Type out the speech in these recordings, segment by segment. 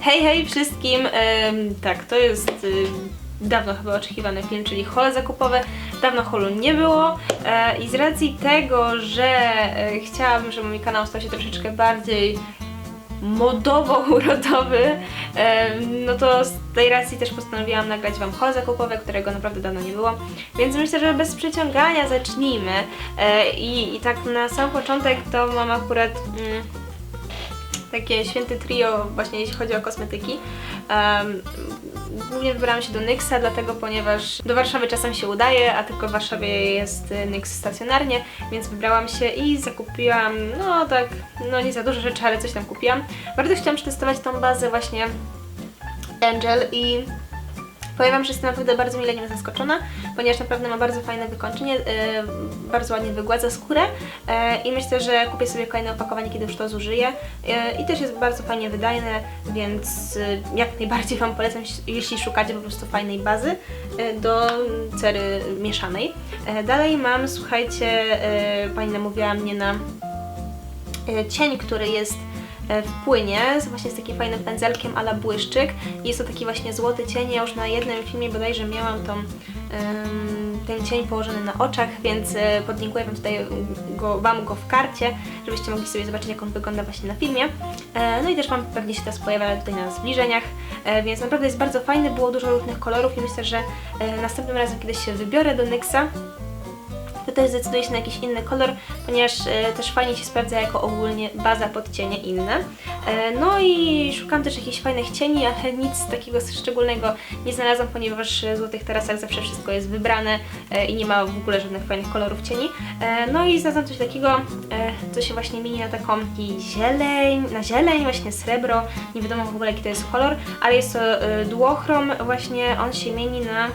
Hej, hej wszystkim! Tak, to jest dawno chyba oczekiwany film, czyli hole zakupowe. Dawno holu nie było e, i z racji tego, że e, chciałabym, żeby mój kanał stał się troszeczkę bardziej modowo-urodowy, em, no to z tej racji też postanowiłam nagrać Wam haul zakupowe, którego naprawdę dawno nie było. Więc myślę, że bez przeciągania zacznijmy. E, i, I tak na sam początek to mam akurat mm, takie święte trio właśnie jeśli chodzi o kosmetyki. Em, Głównie wybrałam się do NYXa, dlatego ponieważ do Warszawy czasem się udaje, a tylko w Warszawie jest NYX stacjonarnie, więc wybrałam się i zakupiłam, no tak, no nie za dużo rzeczy, ale coś tam kupiłam. Bardzo chciałam przetestować tą bazę właśnie Angel i powiem Wam, że jestem naprawdę bardzo mile nią zaskoczona, ponieważ naprawdę ma bardzo fajne wykończenie, yy, bardzo ładnie wygładza skórę yy, i myślę, że kupię sobie kolejne opakowanie, kiedy już to zużyję yy, i też jest bardzo fajnie wydajne, więc yy, jak najbardziej Wam polecam, jeśli szukacie po prostu fajnej bazy yy, do cery mieszanej. Yy, dalej mam, słuchajcie, yy, Pani namówiła mnie na cień, który jest w płynie, właśnie z takim fajnym pędzelkiem ala błyszczyk. Jest to taki właśnie złoty cień. Ja już na jednym filmie bodajże miałam tą, ten cień położony na oczach, więc e, podlinkuję Wam tutaj go, Wam go w karcie, żebyście mogli sobie zobaczyć jak on wygląda właśnie na filmie. E, no i też Wam pewnie się teraz pojawia tutaj na zbliżeniach, e, więc naprawdę jest bardzo fajny, było dużo różnych kolorów i myślę, że e, następnym razem kiedyś się wybiorę do NYXa, to też zdecyduję się na jakiś inny kolor, ponieważ e, też fajnie się sprawdza jako ogólnie baza pod cienie inne. E, no i szukam też jakichś fajnych cieni, ale nic takiego szczególnego nie znalazłam, ponieważ w Złotych Tarasach zawsze wszystko jest wybrane e, i nie ma w ogóle żadnych fajnych kolorów cieni. No i znalazłam coś takiego, co się właśnie mieni na taką zieleń, na zieleń, właśnie srebro, nie wiadomo w ogóle jaki to jest kolor, ale jest to duochrom, właśnie on się mieni na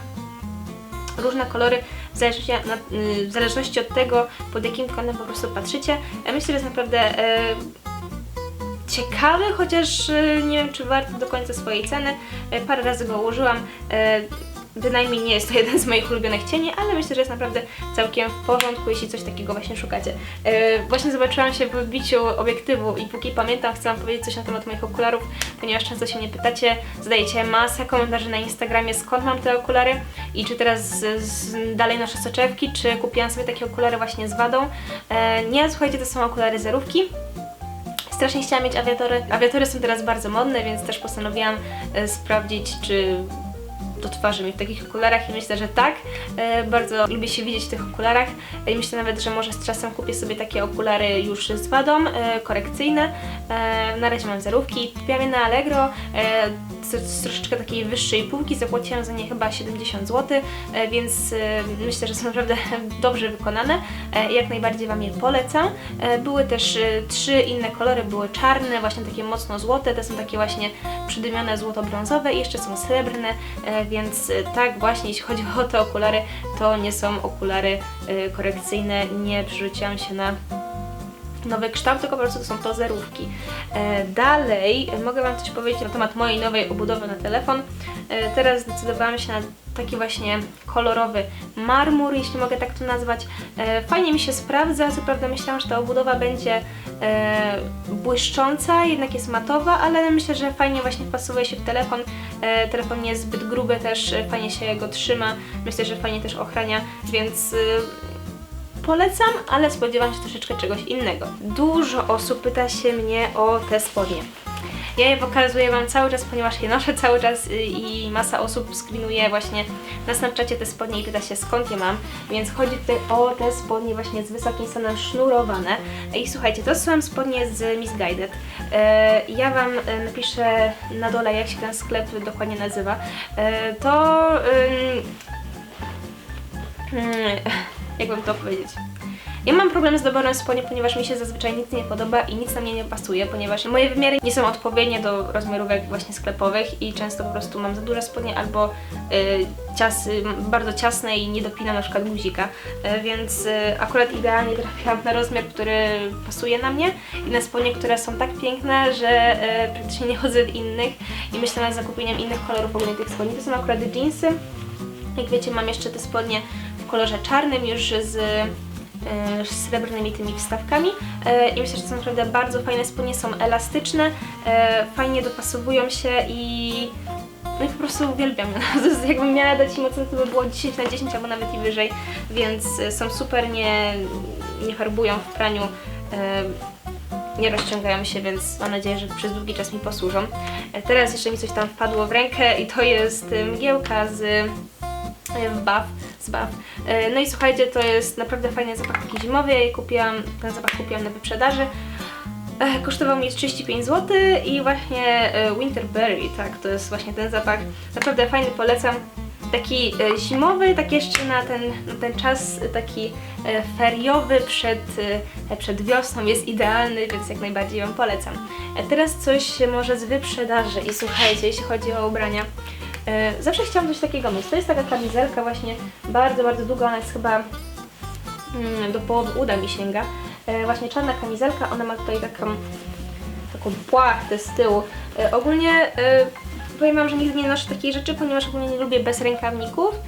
różne kolory w zależności, na, y, w zależności od tego, pod jakim kątem po prostu patrzycie. Ja myślę, że jest naprawdę e, ciekawy, chociaż e, nie wiem, czy wart do końca swojej ceny. E, parę razy go użyłam. E, Bynajmniej nie jest to jeden z moich ulubionych cieni, ale myślę, że jest naprawdę całkiem w porządku, jeśli coś takiego właśnie szukacie. E, właśnie zobaczyłam się w odbiciu obiektywu i póki pamiętam, chcę Wam powiedzieć coś na temat moich okularów, ponieważ często się mnie pytacie, zadajecie masę komentarzy na Instagramie, skąd mam te okulary i czy teraz z, z, dalej noszę soczewki, czy kupiłam sobie takie okulary właśnie z wadą. E, nie, słuchajcie, to są okulary zerówki. Strasznie chciałam mieć awiatory. Awiatory są teraz bardzo modne, więc też postanowiłam e, sprawdzić, czy do twarzy mi w takich okularach i myślę, że tak. E, bardzo lubię się widzieć w tych okularach i myślę nawet, że może z czasem kupię sobie takie okulary już z wadą, e, korekcyjne. E, na razie mam zerówki. Kupiłam je na Allegro e, z, troszeczkę takiej wyższej półki, zapłaciłam za nie chyba 70 zł, e, więc e, myślę, że są naprawdę dobrze wykonane e, jak najbardziej Wam je polecam. E, były też e, trzy inne kolory, były czarne, właśnie takie mocno złote, te są takie właśnie przydymione złoto-brązowe i jeszcze są srebrne, e, więc e, tak właśnie jeśli chodzi o te okulary, to nie są okulary e, korekcyjne, nie przerzuciłam się na nowy kształt, tylko po prostu to są to zerówki. E, dalej mogę Wam coś powiedzieć na temat mojej nowej obudowy na telefon. E, teraz zdecydowałam się na taki właśnie kolorowy marmur, jeśli mogę tak to nazwać. E, fajnie mi się sprawdza, co prawda myślałam, że ta obudowa będzie błyszcząca, jednak jest matowa, ale myślę, że fajnie właśnie wpasowuje się w telefon. Telefon nie jest zbyt gruby też, fajnie się go trzyma, myślę, że fajnie też ochrania, więc e, Polecam, ale spodziewam się troszeczkę czegoś innego. Dużo osób pyta się mnie o te spodnie. Ja je pokazuję Wam cały czas, ponieważ je noszę cały czas y, i masa osób screenuje właśnie na Snapchacie te spodnie i pyta się skąd je mam, więc chodzi tutaj o te spodnie właśnie z wysokim stanem sznurowane. I słuchajcie, to są spodnie z Misguided. E, Ja Wam e, napiszę na dole jak się ten sklep dokładnie nazywa. E, To... Hmm, jak bym to powiedzieć? Ja mam problem z doborem spodni, ponieważ mi się zazwyczaj nic nie podoba i nic na mnie nie pasuje, ponieważ moje wymiary nie są odpowiednie do rozmiarówek właśnie sklepowych i często po prostu mam za duże spodnie albo y, bardzo ciasne i nie dopinam na przykład guzika, y, więc y, akurat idealnie trafiłam na rozmiar, który pasuje na mnie i na spodnie, które są tak piękne, że y, praktycznie nie chodzę w innych i myślę nad zakupieniem innych kolorów ogólnie tych spodni. To są akurat jeansy, jak wiecie mam jeszcze te spodnie w kolorze czarnym już z e, z srebrnymi tymi wstawkami e, i myślę, że są naprawdę bardzo fajne spodnie, są elastyczne, e, fajnie dopasowują się i no i po prostu uwielbiam. Jakbym miała dać im ocenę, to by było 10 na 10 albo nawet i wyżej, więc są super, nie, nie farbują w praniu, nie rozciągają się, więc mam nadzieję, że przez długi czas mi posłużą. Teraz jeszcze mi coś tam wpadło w rękę i to jest mgiełka z w baw, E, No i słuchajcie, to jest naprawdę fajny zapach taki zimowy. Ja je kupiłam, ten zapach kupiłam na wyprzedaży. E, Kosztował mi 35 zł i właśnie e, Winterberry, tak, to jest właśnie ten zapach. Naprawdę fajny, polecam. Taki zimowy, tak jeszcze na ten, na ten czas taki feriowy przed, przed wiosną jest idealny, więc jak najbardziej Wam polecam. Teraz coś może z wyprzedaży i słuchajcie, jeśli chodzi o ubrania, zawsze chciałam coś takiego mieć. To jest taka kamizelka właśnie bardzo, bardzo długa, ona jest chyba mm, do połowy uda mi sięga. E, właśnie czarna kamizelka, ona ma tutaj taką, taką płachtę z tyłu. E, ogólnie e, powiem Wam, że nigdy nie noszę takiej rzeczy, ponieważ ogólnie nie lubię bez rękawników, e,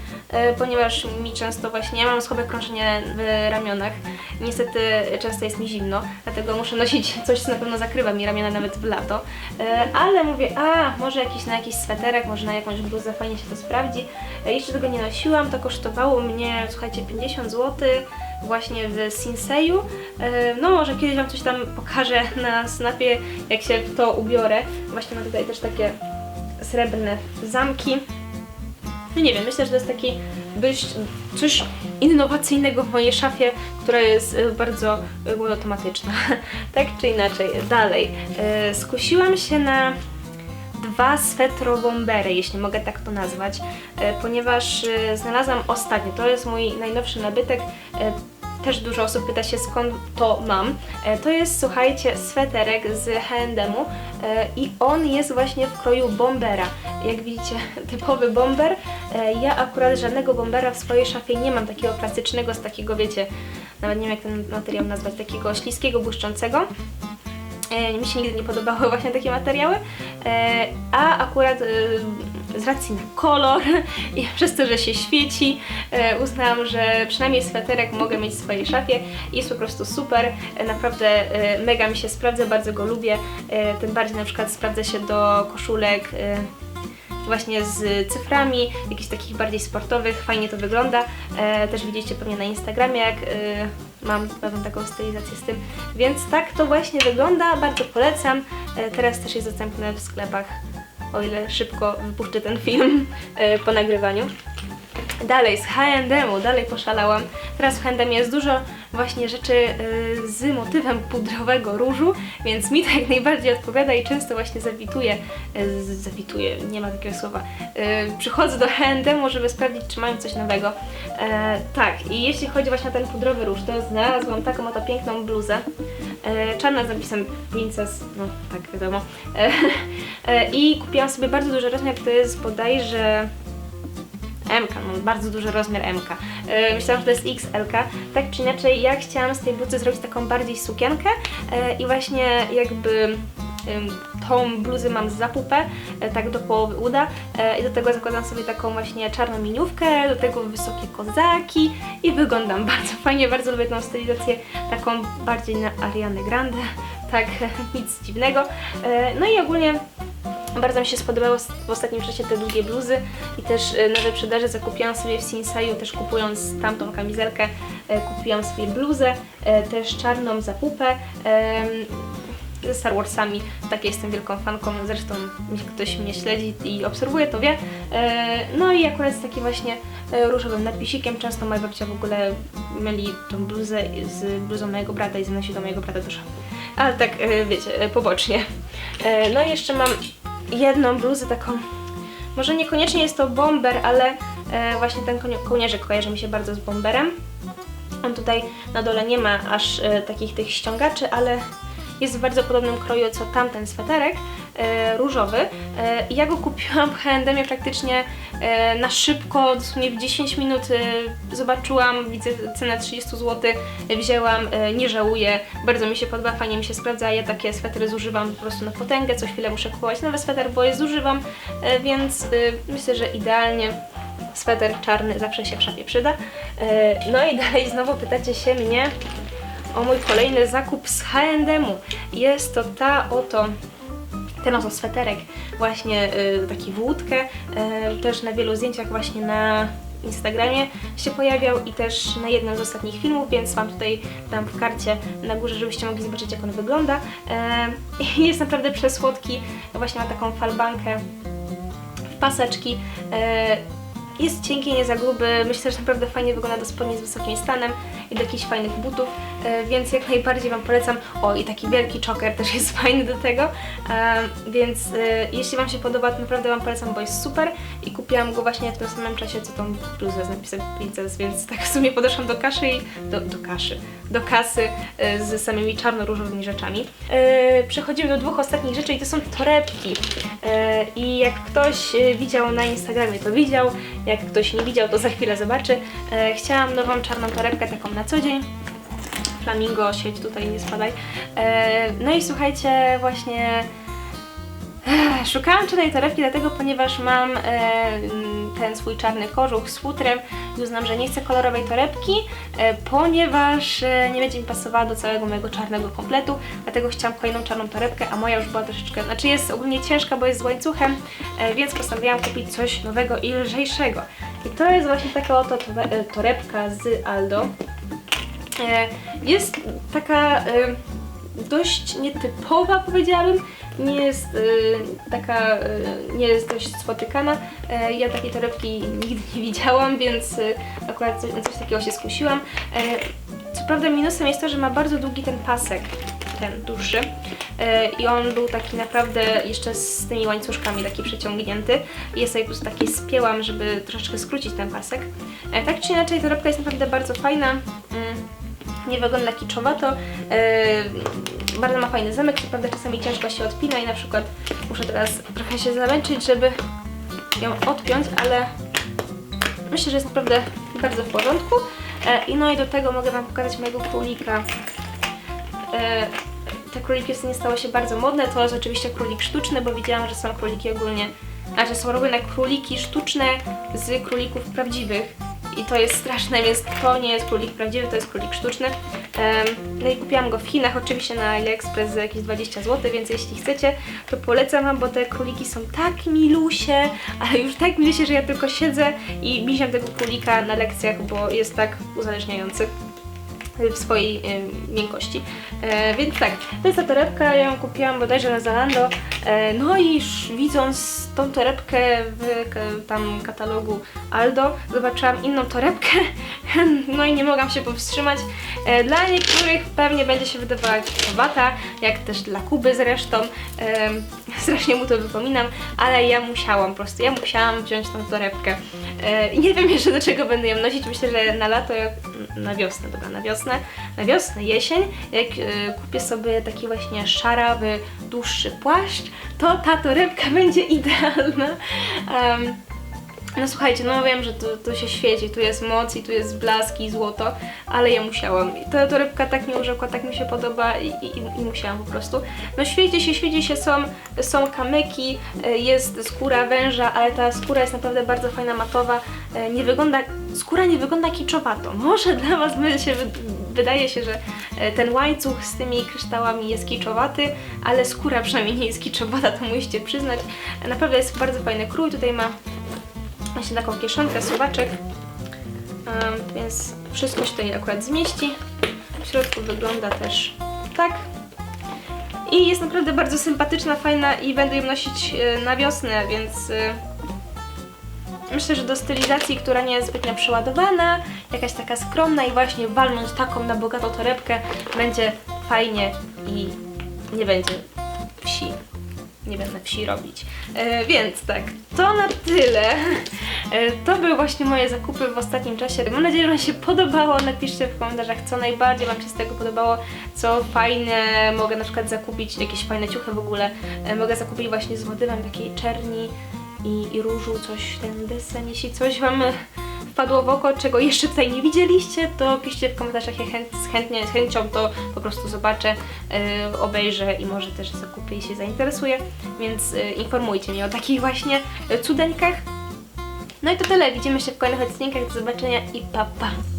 ponieważ mi często właśnie, ja mam słabe krążenie w ramionach. Niestety często jest mi zimno, dlatego muszę nosić coś, co na pewno zakrywa mi ramiona nawet w lato. E, ale mówię, a może jakiś na jakiś sweterek, może na jakąś bluzę, fajnie się to sprawdzi. E, jeszcze tego nie nosiłam, to kosztowało mnie, słuchajcie, 50 zł właśnie w Sinseju. E, No może kiedyś Wam coś tam pokażę na snapie, jak się to ubiorę. Właśnie ma tutaj też takie srebrne zamki. No nie wiem, myślę, że to jest taki dość coś innowacyjnego w mojej szafie, która jest e, bardzo e, monotematyczna. tak czy inaczej, dalej. E, Skusiłam się na dwa swetrobombery, jeśli mogę tak to nazwać, ponieważ znalazłam ostatnio, to jest mój najnowszy nabytek, też dużo osób pyta się skąd to mam. E, To jest, słuchajcie, sweterek z H&M-u e, i on jest właśnie w kroju bombera. Jak widzicie, typowy bomber. E, Ja akurat żadnego bombera w swojej szafie nie mam, takiego klasycznego, z takiego, wiecie, nawet nie wiem jak ten materiał nazwać, takiego śliskiego, błyszczącego. Mi się nigdy nie podobały właśnie takie materiały, a akurat e, z racji na kolor i przez to, że się świeci, e, uznałam, że przynajmniej sweterek mogę mieć w swojej szafie. Jest po prostu super, E, naprawdę e, mega mi się sprawdza, bardzo go lubię. Tym bardziej na przykład sprawdza się do koszulek właśnie z cyframi, jakichś takich bardziej sportowych, fajnie to wygląda. Też widzieliście pewnie na Instagramie, jak mam pewną taką stylizację z tym. Więc tak to właśnie wygląda, bardzo polecam. Teraz też jest dostępne w sklepach, o ile szybko wypuszczę ten film e, po nagrywaniu. Dalej, z H&M-u, dalej poszalałam. Teraz w H&M jest dużo właśnie rzeczy y, z motywem pudrowego różu, więc mi to jak najbardziej odpowiada i często właśnie zawituję, y, zawituję, nie ma takiego słowa, y, przychodzę do H&M-u, żeby sprawdzić, czy mają coś nowego. E, tak, i jeśli chodzi właśnie o ten pudrowy róż, to znalazłam taką oto piękną bluzę, e, czarna z napisem Princess, no tak wiadomo, e, i kupiłam sobie bardzo duży rozmiar, to jest bodajże MK, no bardzo duży rozmiar MK. Yy, myślałam, że to jest XL. Tak czy inaczej, ja chciałam z tej bluzy zrobić taką bardziej sukienkę yy, i właśnie jakby tą bluzę mam z zapupę, yy, tak do połowy uda i do tego zakładam sobie taką właśnie czarną miniówkę, do tego wysokie kozaki i wyglądam bardzo fajnie, bardzo lubię tą stylizację taką bardziej na Ariany Grande, tak nic dziwnego. No i ogólnie bardzo mi się spodobało w ostatnim czasie te długie bluzy i też e, na wyprzedaży zakupiłam sobie w Sinseju, też kupując tamtą kamizelkę, e, kupiłam sobie bluzę, e, też czarną zapupę. ze Star Warsami, takie jestem wielką fanką, zresztą jeśli ktoś mnie śledzi i obserwuje, to wie. No i akurat z takim właśnie różowym nadpisikiem, często moja babcia w ogóle myli tą bluzę z bluzą mojego brata i zanosi do mojego brata do szafy. Ale tak, wiecie, pobocznie. No i jeszcze mam jedną bluzę taką, może niekoniecznie jest to bomber, ale e, właśnie ten kołnierzyk kojarzy mi się bardzo z bomberem. On tutaj na dole nie ma aż e, takich tych ściągaczy, ale jest w bardzo podobnym kroju co tamten sweterek e, różowy. E, ja go kupiłam w H&M praktycznie e, na szybko, dosłownie w 10 minut e, zobaczyłam, widzę cenę 30 zł, wzięłam, e, nie żałuję, bardzo mi się podoba, fajnie mi się sprawdza, ja takie swetry zużywam po prostu na potęgę, co chwilę muszę kupować nowy sweter, bo je zużywam, e, więc e, myślę, że idealnie sweter czarny zawsze się w szafie przyda. E, No i dalej znowu pytacie się mnie o mój kolejny zakup z H&M-u. Jest to ta oto ten oto sweterek, właśnie y, taki w łódkę, y, też na wielu zdjęciach właśnie na Instagramie się pojawiał i też na jednym z ostatnich filmów, więc Wam tutaj dam w karcie na górze, żebyście mogli zobaczyć jak on wygląda. Y, jest naprawdę przesłodki, właśnie ma taką falbankę w paseczki. y, jest cienki, nie za gruby, myślę, że naprawdę fajnie wygląda do spodni z wysokim stanem i do jakichś fajnych butów, e, więc jak najbardziej Wam polecam. O, i taki wielki choker też jest fajny do tego, e, więc e, jeśli Wam się podoba, to naprawdę Wam polecam, bo jest super i kupiłam go właśnie w tym samym czasie, co tą bluzę z napisem Princess, więc tak w sumie podeszłam do kaszy i do, do kaszy, do kasy z samymi czarno-różowymi rzeczami. Przechodzimy do dwóch ostatnich rzeczy i to są torebki. I jak ktoś widział na Instagramie, to widział, jak ktoś nie widział, to za chwilę zobaczy. Chciałam nową czarną torebkę, taką na co dzień. Flamingo, sieć tutaj nie spadaj. E, No i słuchajcie, właśnie Ech, Szukałam czarnej torebki dlatego, ponieważ mam e, ten swój czarny kożuch z futrem i uznam, że nie chcę kolorowej torebki, e, ponieważ e, nie będzie mi pasowała do całego mojego czarnego kompletu, dlatego chciałam kolejną czarną torebkę, a moja już była troszeczkę, znaczy jest ogólnie ciężka, bo jest z łańcuchem, e, więc postanowiłam kupić coś nowego i lżejszego. I to jest właśnie taka oto e, torebka z Aldo. Jest taka e, dość nietypowa, powiedziałabym. Nie jest e, taka, e, nie jest dość spotykana. Ja takiej torebki nigdy nie widziałam, więc akurat coś, takiego się skusiłam. Co prawda minusem jest to, że ma bardzo długi ten pasek, ten dłuższy. I on był taki naprawdę jeszcze z tymi łańcuszkami taki przeciągnięty. I ja sobie po prostu taki spięłam, żeby troszeczkę skrócić ten pasek. E, Tak czy inaczej, torebka jest naprawdę bardzo fajna. Nie wygląda kiczowato. E, Bardzo ma fajny zamek, co prawda czasami ciężko się odpina i na przykład muszę teraz trochę się zamęczyć, żeby ją odpiąć, ale myślę, że jest naprawdę bardzo w porządku. E, I no i do tego mogę Wam pokazać mojego królika. E, te króliki ostatnio stały się bardzo modne. To jest oczywiście królik sztuczny, bo widziałam, że są króliki ogólnie, a że są robione króliki sztuczne z królików prawdziwych. I to jest straszne, więc to nie jest królik prawdziwy, to jest królik sztuczny. No i kupiłam go w Chinach, oczywiście na AliExpress za jakieś 20 zł, więc jeśli chcecie, to polecam Wam, bo te króliki są tak milusie, ale już tak milusie, że ja tylko siedzę i miziam tego królika na lekcjach, bo jest tak uzależniający w swojej e, miękkości. E, więc tak, to jest ta torebka, ja ją kupiłam bodajże na Zalando. E, no i już widząc tą torebkę w tam katalogu Aldo, zobaczyłam inną torebkę, no i nie mogłam się powstrzymać. E, dla niektórych pewnie będzie się wydawała kiczowata, jak też dla Kuby zresztą. Strasznie mu to wypominam, ale ja musiałam po prostu, ja musiałam wziąć tą torebkę. E, nie wiem jeszcze do czego będę ją nosić, myślę, że na lato, na wiosnę, dobra, na wiosnę, na wiosnę, jesień, jak e, kupię sobie taki właśnie szarawy, dłuższy płaszcz, to ta torebka będzie idealna. Em, no słuchajcie, no wiem, że tu, tu się świeci, tu jest moc i tu jest blask i złoto, ale ja musiałam. I ta torebka tak mnie urzekła, tak mi się podoba i, i, i musiałam po prostu. No świeci się, świeci się, są, są kamyki, e, jest skóra węża, ale ta skóra jest naprawdę bardzo fajna, matowa. E, Nie wygląda, skóra nie wygląda kiczowato. Może dla Was by się, wy- wydaje się, że e, ten łańcuch z tymi kryształami jest kiczowaty, ale skóra przynajmniej nie jest kiczowata, to musicie przyznać. Naprawdę jest bardzo fajny krój, tutaj ma właśnie taką kieszonkę, suwaczek, więc wszystko się tutaj akurat zmieści. W środku wygląda też tak. I jest naprawdę bardzo sympatyczna, fajna i będę ją nosić e, na wiosnę, więc e, myślę, że do stylizacji, która nie jest zbytnio przeładowana, jakaś taka skromna i właśnie walnąć taką na bogatą torebkę będzie fajnie i nie będzie nie będę wsi robić. E, więc tak, to na tyle. E, to były właśnie moje zakupy w ostatnim czasie. Mam nadzieję, że Wam się podobało. Napiszcie w komentarzach, co najbardziej Wam się z tego podobało, co fajne mogę na przykład zakupić, jakieś fajne ciuchy w ogóle. E, mogę zakupić właśnie z motywem takiej czerni i, i różu, coś ten desen. Jeśli coś Wam wpadło w oko, czego jeszcze tutaj nie widzieliście, to piszcie w komentarzach, ja chęt, chętnie, z chęcią to po prostu zobaczę, yy, obejrzę i może też zakupię i się zainteresuję, więc yy, informujcie mnie o takich właśnie yy, cudeńkach. No i to tyle, widzimy się w kolejnych odcinkach, do zobaczenia i pa pa!